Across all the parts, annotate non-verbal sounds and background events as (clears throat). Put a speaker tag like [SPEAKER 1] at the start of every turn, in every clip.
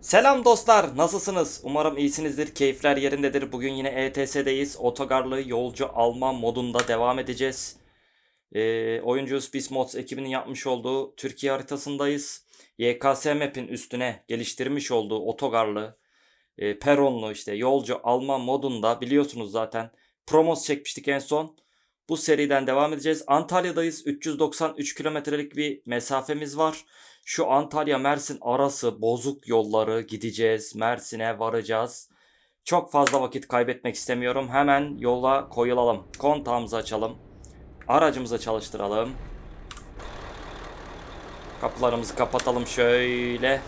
[SPEAKER 1] Selam dostlar, nasılsınız? Umarım iyisinizdir, keyifler yerindedir. Bugün yine ETS'deyiz. Otogarlı yolcu alma modunda devam edeceğiz. Ee, oyuncu Space Mods ekibinin yapmış olduğu Türkiye haritasındayız. YKS Map'in üstüne geliştirmiş olduğu otogarlı, e, peronlu işte yolcu alma modunda biliyorsunuz zaten. Promos çekmiştik en son. Bu seriden devam edeceğiz. Antalya'dayız. 393 kilometrelik bir mesafemiz var. Şu Antalya Mersin arası bozuk yolları gideceğiz. Mersin'e varacağız. Çok fazla vakit kaybetmek istemiyorum. Hemen yola koyulalım. Kontağımızı açalım. Aracımızı çalıştıralım. Kapılarımızı kapatalım şöyle.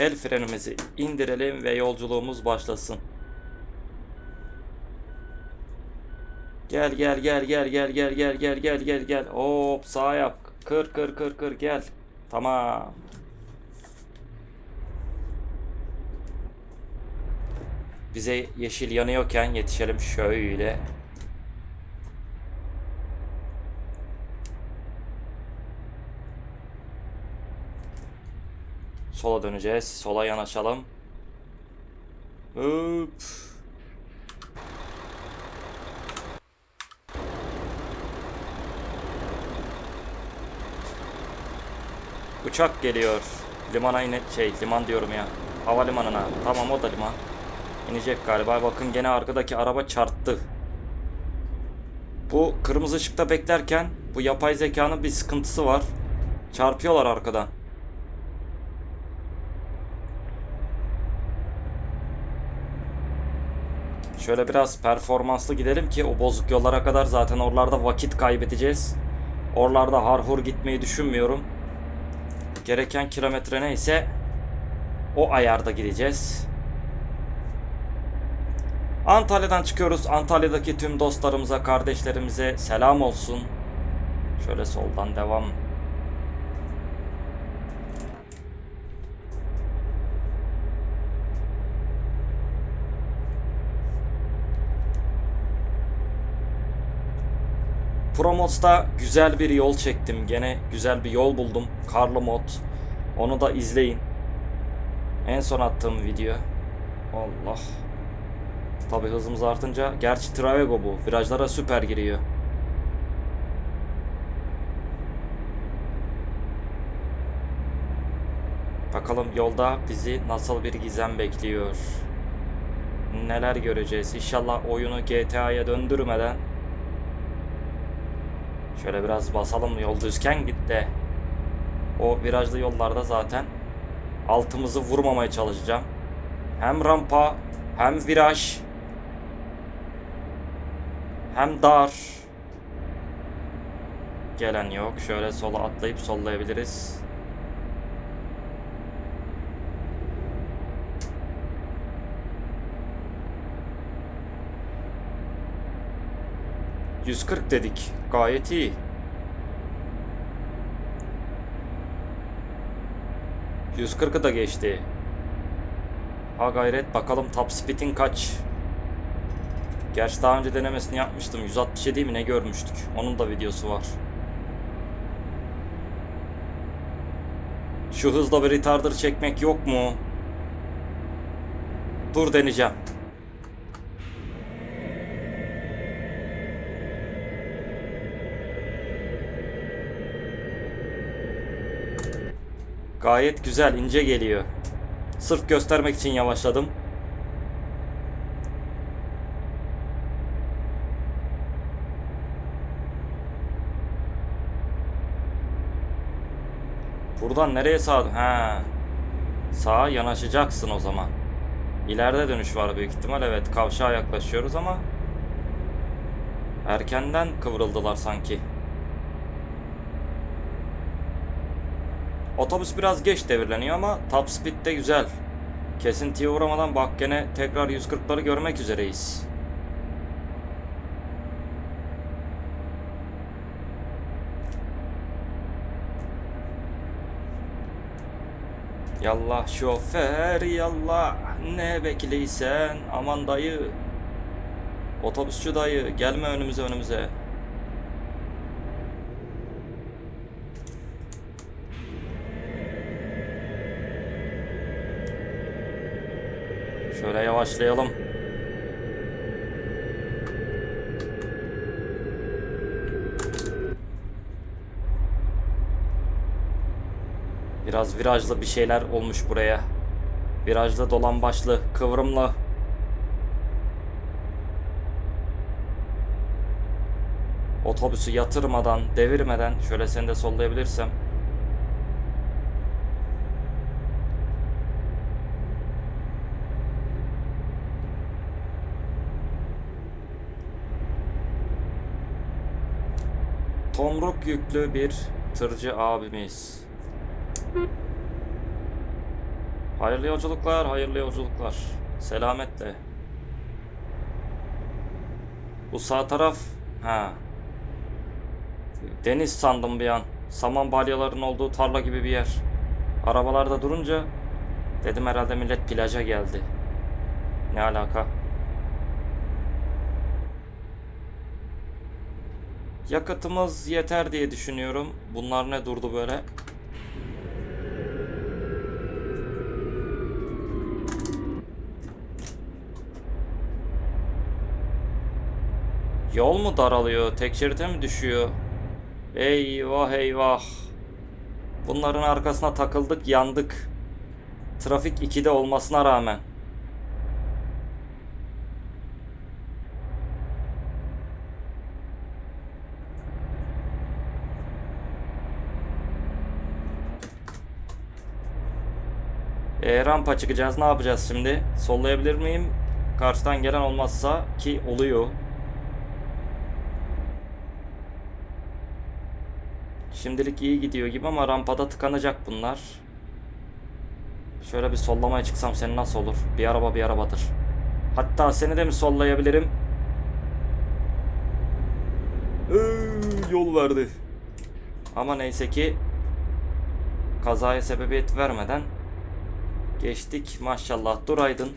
[SPEAKER 1] El frenimizi indirelim ve yolculuğumuz başlasın. Gel gel gel gel gel gel gel gel gel gel. Hop sağ yap. Kır kır kır kır gel. Tamam. Bize yeşil yanıyorken yetişelim şöyle. Sola döneceğiz. Sola yanaşalım. Hop. Uçak geliyor. Limana ine şey liman diyorum ya. Havalimanına. Tamam o da liman. İnecek galiba. Bakın gene arkadaki araba çarptı. Bu kırmızı ışıkta beklerken bu yapay zekanın bir sıkıntısı var. Çarpıyorlar arkadan. Şöyle biraz performanslı gidelim ki o bozuk yollara kadar zaten oralarda vakit kaybedeceğiz. Oralarda harhur gitmeyi düşünmüyorum. Gereken kilometre neyse o ayarda gideceğiz. Antalya'dan çıkıyoruz. Antalya'daki tüm dostlarımıza, kardeşlerimize selam olsun. Şöyle soldan devam. Promos'ta güzel bir yol çektim. Gene güzel bir yol buldum. Karlı mod. Onu da izleyin. En son attığım video. Allah. Tabi hızımız artınca. Gerçi Travego bu. Virajlara süper giriyor. Bakalım yolda bizi nasıl bir gizem bekliyor. Neler göreceğiz. İnşallah oyunu GTA'ya döndürmeden Şöyle biraz basalım yol düzken gitti. O virajlı yollarda zaten altımızı vurmamaya çalışacağım. Hem rampa hem viraj hem dar. Gelen yok. Şöyle sola atlayıp sollayabiliriz. ...140 dedik. Gayet iyi. ...140'ı da geçti. Ha gayret bakalım top speed'in kaç? Gerçi daha önce denemesini yapmıştım. 167 mi ne görmüştük. Onun da videosu var. Şu hızla bir retarder çekmek yok mu? Dur deneyeceğim. Gayet güzel, ince geliyor. Sırf göstermek için yavaşladım. Buradan nereye sağ? Ha. Sağa yanaşacaksın o zaman. İleride dönüş var büyük ihtimal. Evet, kavşağa yaklaşıyoruz ama erkenden kıvrıldılar sanki. Otobüs biraz geç devirleniyor ama top speed de güzel. Kesintiye uğramadan bak gene tekrar 140'ları görmek üzereyiz. Yallah şoför yallah ne bekleysen aman dayı Otobüsçü dayı gelme önümüze önümüze Şöyle yavaşlayalım. Biraz virajlı bir şeyler olmuş buraya. Virajlı, dolan başlı, kıvrımlı. Otobüsü yatırmadan, devirmeden şöyle seni de sollayabilirsem. Tomruk yüklü bir tırcı abimiz. Hayırlı yolculuklar, hayırlı yolculuklar. Selametle. Bu sağ taraf, ha. Deniz sandım bir an. Saman balyaların olduğu tarla gibi bir yer. Arabalarda durunca dedim herhalde millet plaja geldi. Ne alaka? Yakıtımız yeter diye düşünüyorum. Bunlar ne durdu böyle? Yol mu daralıyor? Tek şerite mi düşüyor? Eyvah eyvah. Bunların arkasına takıldık, yandık. Trafik 2'de olmasına rağmen. E, rampa çıkacağız. Ne yapacağız şimdi? Sollayabilir miyim? Karşıdan gelen olmazsa ki oluyor. Şimdilik iyi gidiyor gibi ama rampada tıkanacak bunlar. Şöyle bir sollamaya çıksam seni nasıl olur? Bir araba bir arabadır. Hatta seni de mi sollayabilirim? Ee, yol verdi. Ama neyse ki kazaya sebebiyet vermeden geçtik. Maşallah dur Aydın.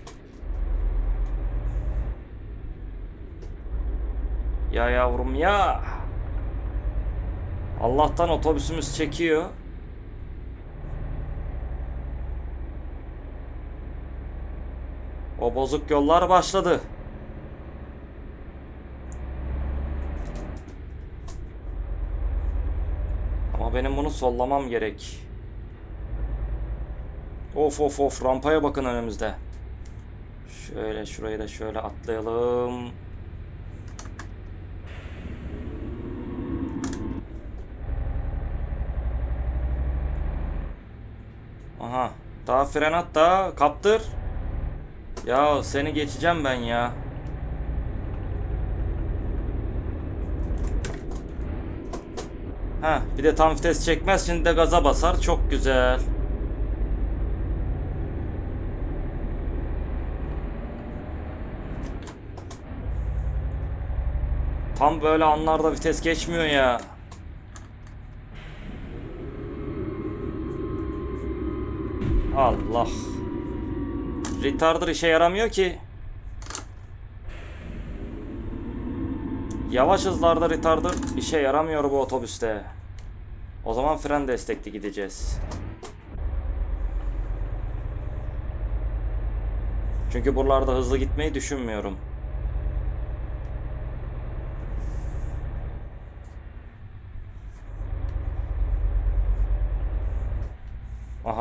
[SPEAKER 1] Ya yavrum ya. Allah'tan otobüsümüz çekiyor. O bozuk yollar başladı. Ama benim bunu sollamam gerek. Of of of rampaya bakın önümüzde. Şöyle şurayı da şöyle atlayalım. Aha. Daha fren at da kaptır. Ya seni geçeceğim ben ya. Ha, bir de tam vites çekmez şimdi de gaza basar. Çok güzel. Tam böyle anlarda vites geçmiyor ya. Allah. Retarder işe yaramıyor ki. Yavaş hızlarda retarder işe yaramıyor bu otobüste. O zaman fren destekli gideceğiz. Çünkü buralarda hızlı gitmeyi düşünmüyorum.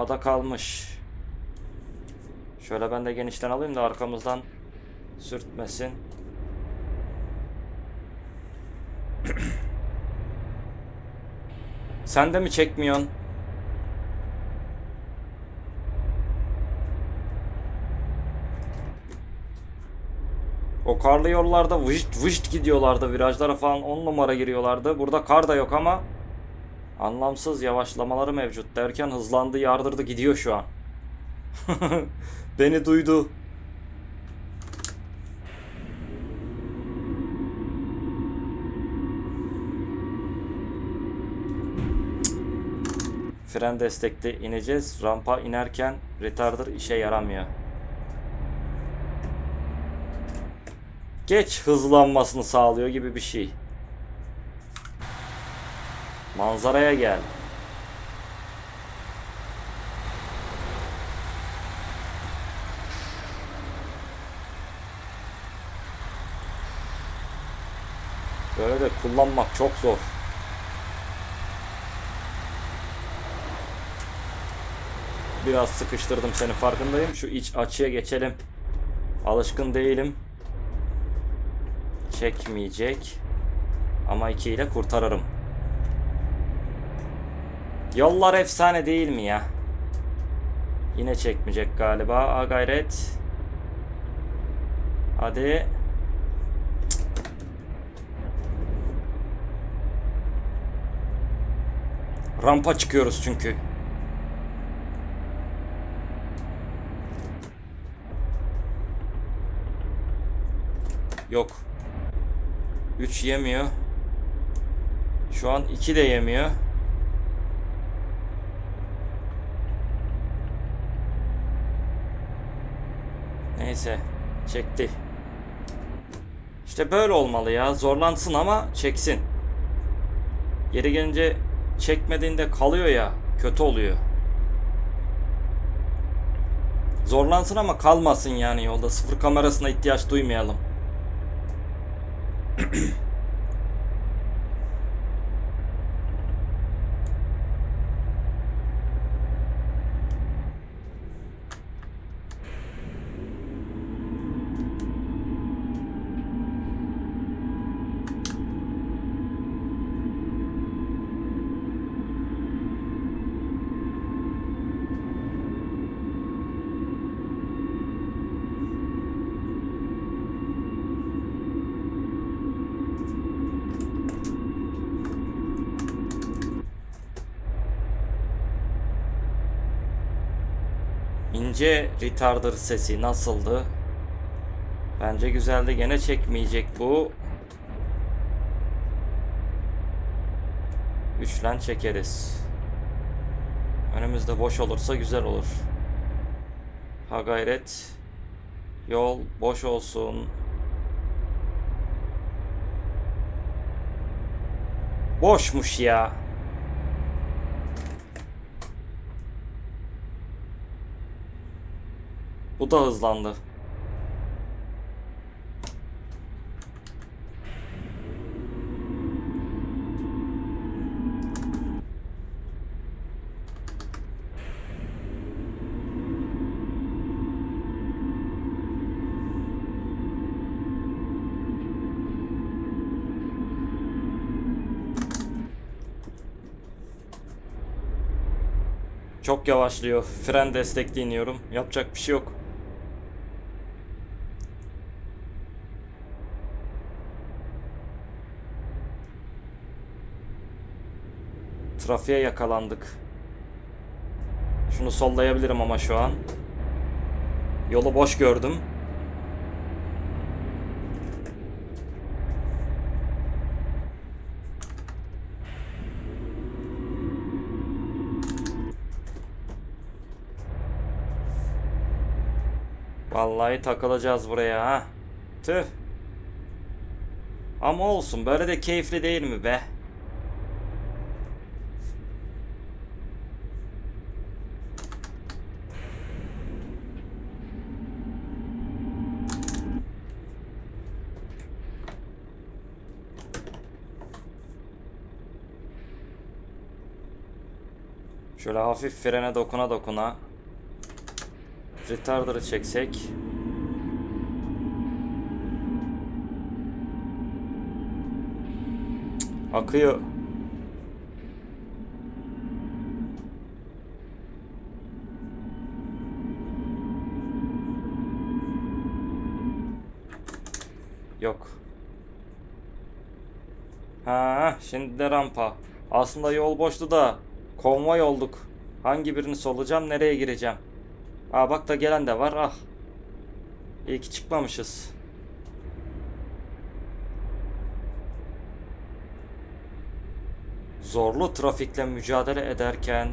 [SPEAKER 1] Aha da kalmış. Şöyle ben de genişten alayım da arkamızdan sürtmesin. (clears throat) Sen de mi çekmiyorsun? O karlı yollarda vışt vışt gidiyorlardı. Virajlara falan 10 numara giriyorlardı. Burada kar da yok ama anlamsız yavaşlamaları mevcut derken hızlandı, yardırdı, gidiyor şu an. (laughs) Beni duydu. Fren destekli ineceğiz. Rampa inerken retarder işe yaramıyor. Geç hızlanmasını sağlıyor gibi bir şey. Manzaraya gel. Böyle de kullanmak çok zor. Biraz sıkıştırdım seni farkındayım. Şu iç açıya geçelim. Alışkın değilim. Çekmeyecek. Ama 2 ile kurtarırım. Yollar efsane değil mi ya? Yine çekmeyecek galiba. A gayret. Hadi. Rampa çıkıyoruz çünkü. Yok. 3 yemiyor. Şu an 2 de yemiyor. Neyse. Çekti. İşte böyle olmalı ya. Zorlansın ama çeksin. Geri gelince çekmediğinde kalıyor ya. Kötü oluyor. Zorlansın ama kalmasın yani yolda. Sıfır kamerasına ihtiyaç duymayalım. İnce retarder sesi nasıldı? Bence güzeldi. Gene çekmeyecek bu. Üçlen çekeriz. Önümüzde boş olursa güzel olur. Ha gayret. Yol boş olsun. Boşmuş ya. Bu da hızlandı. Çok yavaşlıyor. Fren destekli iniyorum. Yapacak bir şey yok. Trafiğe yakalandık. Şunu sollayabilirim ama şu an. Yolu boş gördüm. Vallahi takılacağız buraya ha. Tüh. Ama olsun böyle de keyifli değil mi be? Şöyle hafif frene dokuna dokuna retarder'ı çeksek akıyor. Yok. Ha, şimdi de rampa. Aslında yol boştu da konvoy olduk. Hangi birini solacağım, nereye gireceğim? Aa bak da gelen de var. Ah. İyi ki çıkmamışız. Zorlu trafikle mücadele ederken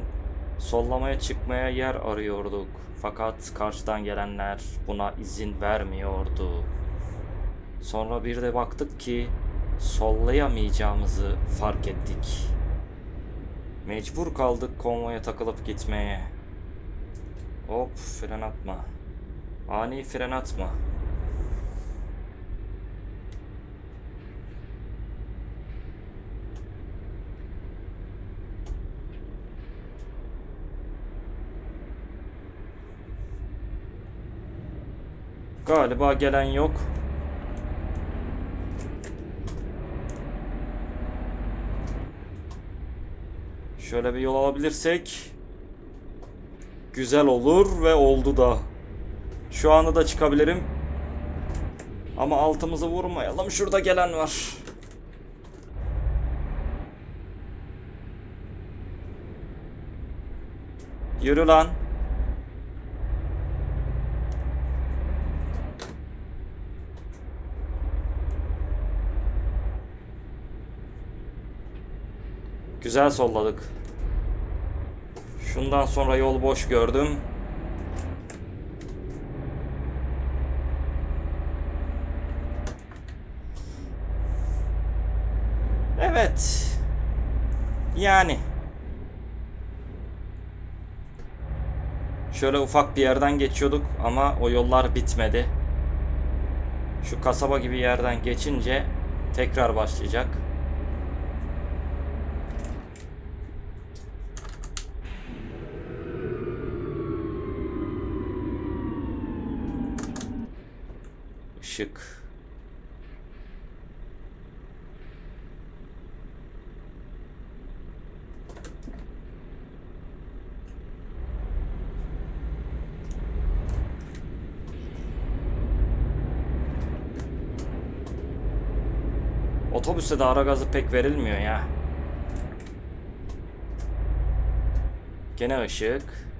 [SPEAKER 1] sollamaya çıkmaya yer arıyorduk. Fakat karşıdan gelenler buna izin vermiyordu. Sonra bir de baktık ki sollayamayacağımızı fark ettik. Mecbur kaldık konvoya takılıp gitmeye. Hop fren atma. Ani fren atma. Galiba gelen yok. Şöyle bir yol alabilirsek güzel olur ve oldu da. Şu anda da çıkabilirim. Ama altımızı vurmayalım. Şurada gelen var. Yürü lan. Güzel solladık. Şundan sonra yol boş gördüm. Evet. Yani. Şöyle ufak bir yerden geçiyorduk ama o yollar bitmedi. Şu kasaba gibi yerden geçince tekrar başlayacak. Işık. Otobüste de ara gazı pek verilmiyor ya. Gene ışık.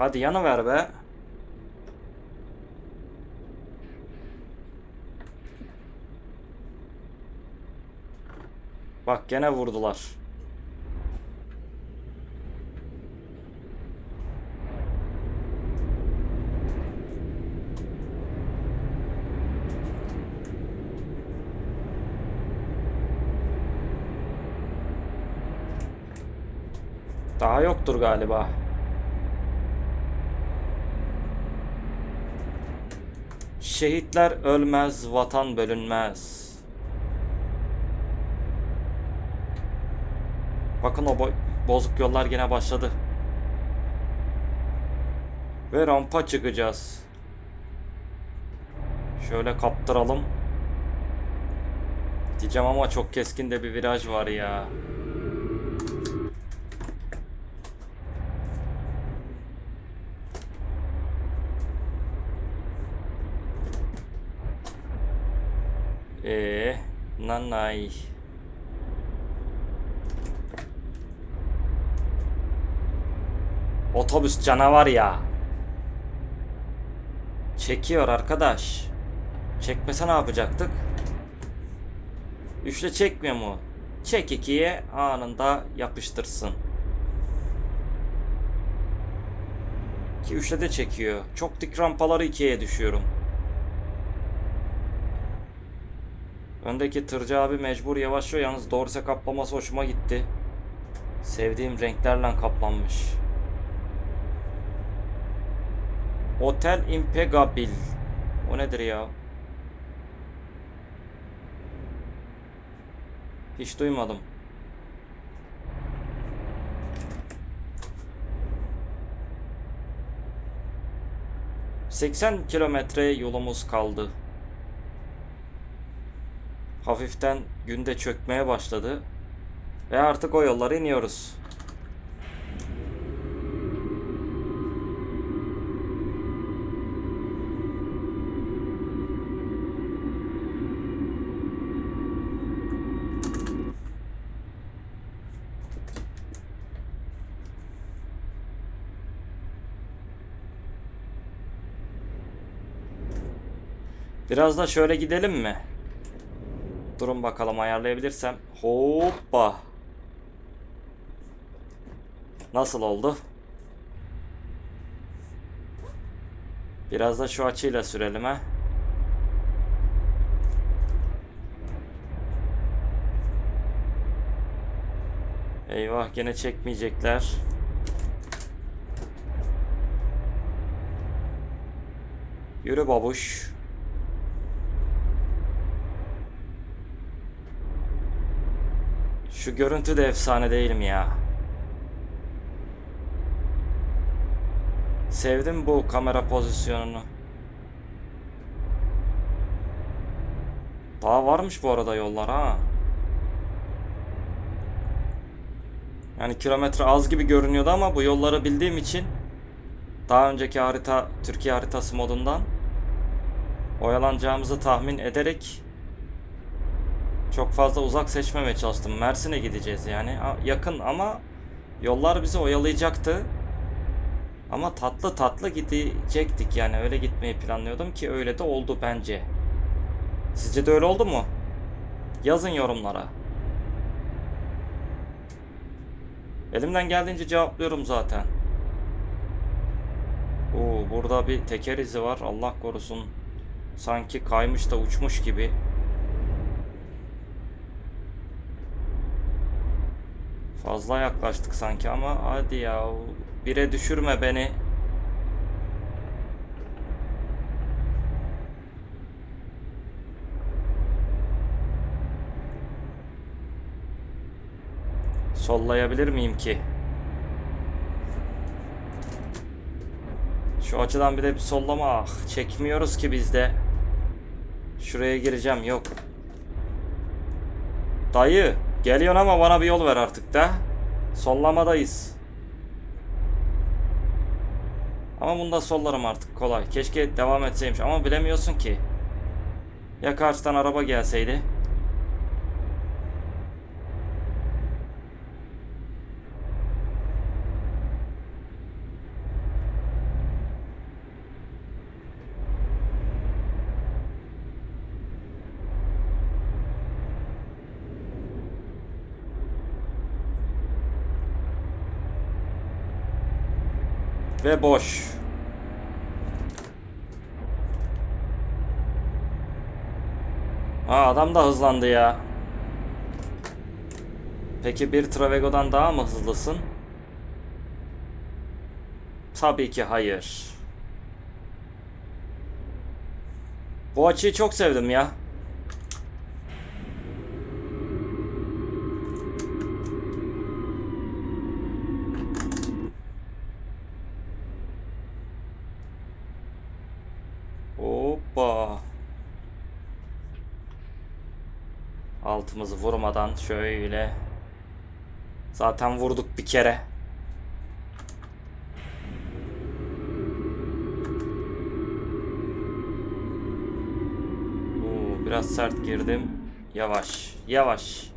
[SPEAKER 1] Hadi yanıver be. Bak gene vurdular. Daha yoktur galiba. Şehitler ölmez, vatan bölünmez. Bakın o bo- bozuk yollar gene başladı. Ve rampa çıkacağız. Şöyle kaptıralım. Diyeceğim ama çok keskin de bir viraj var ya. Ee, nanay. Otobüs canavar ya. Çekiyor arkadaş. Çekmese ne yapacaktık? Üçle çekmiyor mu? Çek ikiye anında yapıştırsın. Ki üçle de çekiyor. Çok dik rampaları ikiye düşüyorum. Öndeki tırcı abi mecbur yavaşlıyor. Yalnız dorse kaplaması hoşuma gitti. Sevdiğim renklerle kaplanmış. Otel Impegabil. O nedir ya? Hiç duymadım. ...80 kilometre yolumuz kaldı. Hafiften günde çökmeye başladı. Ve artık o yollara iniyoruz. Biraz da şöyle gidelim mi? Durun bakalım ayarlayabilirsem. Hoppa. Nasıl oldu? Biraz da şu açıyla sürelim ha. Eyvah gene çekmeyecekler. Yürü babuş. Şu görüntü de efsane değil mi ya? Sevdim bu kamera pozisyonunu. Daha varmış bu arada yollar ha. Yani kilometre az gibi görünüyordu ama bu yolları bildiğim için daha önceki harita Türkiye haritası modundan oyalanacağımızı tahmin ederek çok fazla uzak seçmemeye çalıştım. Mersin'e gideceğiz yani. Yakın ama yollar bizi oyalayacaktı. Ama tatlı tatlı gidecektik yani öyle gitmeyi planlıyordum ki öyle de oldu bence. Sizce de öyle oldu mu? Yazın yorumlara. Elimden geldiğince cevaplıyorum zaten. Oo, burada bir teker izi var. Allah korusun. Sanki kaymış da uçmuş gibi. Fazla yaklaştık sanki ama hadi ya. Bire düşürme beni. Sollayabilir miyim ki? Şu açıdan bir de bir sollama. Ah, çekmiyoruz ki biz de. Şuraya gireceğim. Yok. Dayı. Geliyorsun ama bana bir yol ver artık da. Sollamadayız. Ama bunda sollarım artık kolay. Keşke devam etseymiş ama bilemiyorsun ki. Ya karşıdan araba gelseydi? Ve boş. Ha adam da hızlandı ya. Peki bir Travego'dan daha mı hızlısın? Tabii ki hayır. Bu açıyı çok sevdim ya. Hoppa. Altımızı vurmadan şöyle. Zaten vurduk bir kere. Oo, biraz sert girdim. Yavaş, yavaş.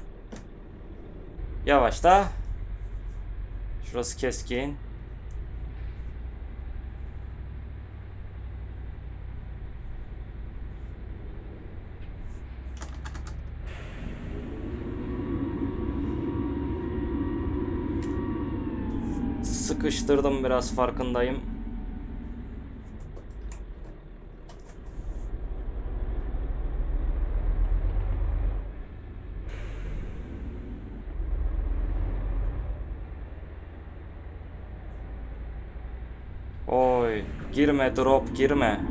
[SPEAKER 1] Yavaş da. Şurası keskin. Sıkıştırdım biraz farkındayım. Oy, girme drop girme.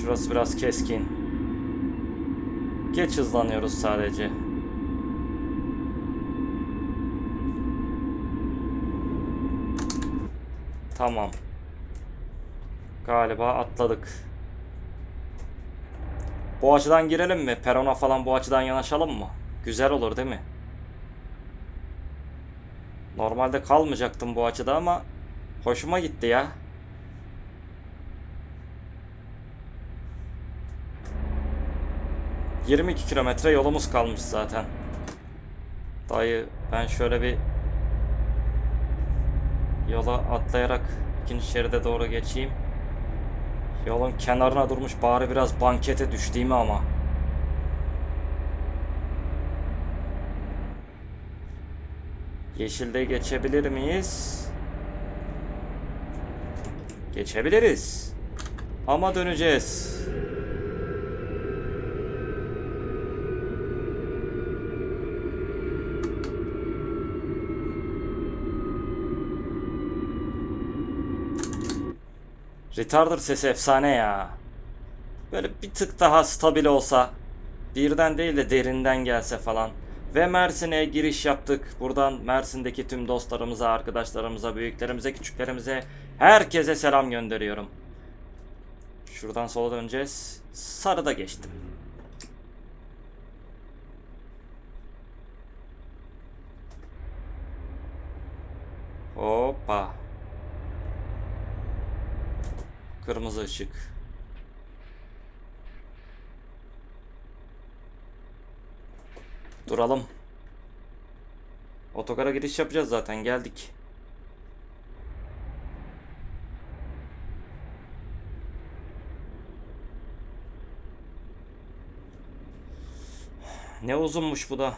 [SPEAKER 1] Şurası biraz keskin. Geç hızlanıyoruz sadece. Tamam. Galiba atladık. Bu açıdan girelim mi? Perona falan bu açıdan yanaşalım mı? Güzel olur değil mi? Normalde kalmayacaktım bu açıda ama hoşuma gitti ya. ...22 kilometre yolumuz kalmış zaten. Dayı ben şöyle bir... ...yola atlayarak ikinci şeride doğru geçeyim. Yolun kenarına durmuş bari biraz bankete düş değil mi ama? Yeşilde geçebilir miyiz? Geçebiliriz. Ama döneceğiz. Retarder sesi efsane ya. Böyle bir tık daha stabil olsa. Birden değil de derinden gelse falan. Ve Mersin'e giriş yaptık. Buradan Mersin'deki tüm dostlarımıza, arkadaşlarımıza, büyüklerimize, küçüklerimize herkese selam gönderiyorum. Şuradan sola döneceğiz. Sarıda geçtim. Hoppa. Kırmızı ışık. Duralım. Otogara giriş yapacağız zaten geldik. Ne uzunmuş bu da.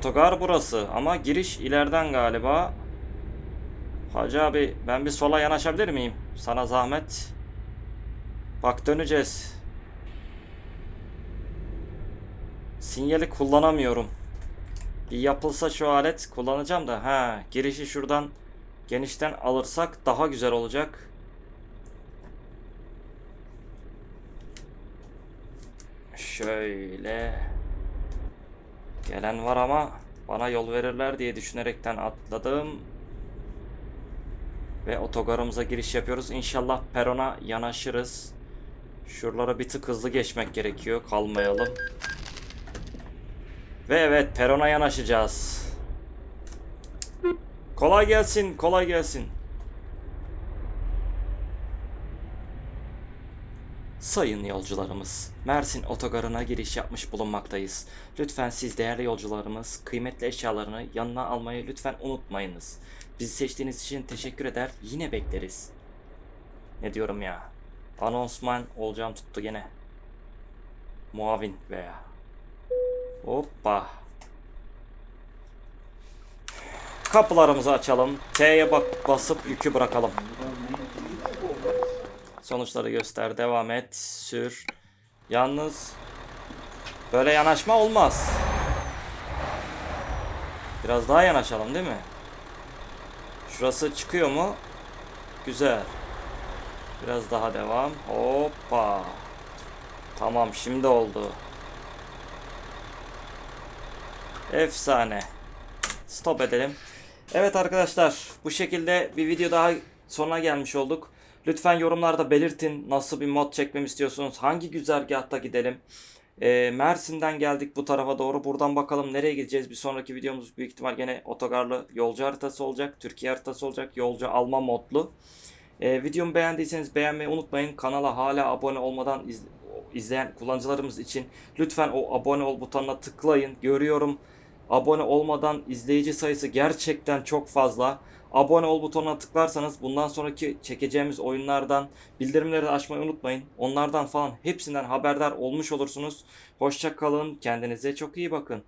[SPEAKER 1] Otogar burası ama giriş ileriden galiba. Hacı abi ben bir sola yanaşabilir miyim? Sana zahmet. Bak döneceğiz. Sinyali kullanamıyorum. Bir yapılsa şu alet kullanacağım da. Ha, girişi şuradan genişten alırsak daha güzel olacak. Şöyle. Gelen var ama bana yol verirler diye düşünerekten atladım. Ve otogarımıza giriş yapıyoruz. İnşallah perona yanaşırız. Şuralara bir tık hızlı geçmek gerekiyor. Kalmayalım. Ve evet perona yanaşacağız. Kolay gelsin, kolay gelsin. Sayın yolcularımız, Mersin otogarına giriş yapmış bulunmaktayız. Lütfen siz değerli yolcularımız kıymetli eşyalarını yanına almayı lütfen unutmayınız. Bizi seçtiğiniz için teşekkür eder, yine bekleriz. Ne diyorum ya? Anonsman olacağım tuttu gene. Muavin veya. Hoppa. Kapılarımızı açalım. T'ye bak basıp yükü bırakalım. Sonuçları göster. Devam et. Sür. Yalnız böyle yanaşma olmaz. Biraz daha yanaşalım değil mi? Şurası çıkıyor mu? Güzel. Biraz daha devam. Hoppa. Tamam şimdi oldu. Efsane. Stop edelim. Evet arkadaşlar bu şekilde bir video daha sonuna gelmiş olduk. Lütfen yorumlarda belirtin nasıl bir mod çekmemi istiyorsunuz. Hangi güzergahta gidelim. Ee, Mersin'den geldik bu tarafa doğru. Buradan bakalım nereye gideceğiz. Bir sonraki videomuz büyük ihtimal gene otogarlı yolcu haritası olacak. Türkiye haritası olacak. Yolcu alma modlu. Ee, videomu beğendiyseniz beğenmeyi unutmayın. Kanala hala abone olmadan iz- izleyen kullanıcılarımız için lütfen o abone ol butonuna tıklayın. Görüyorum abone olmadan izleyici sayısı gerçekten çok fazla. Abone ol butonuna tıklarsanız bundan sonraki çekeceğimiz oyunlardan bildirimleri de açmayı unutmayın. Onlardan falan hepsinden haberdar olmuş olursunuz. Hoşça kalın. Kendinize çok iyi bakın.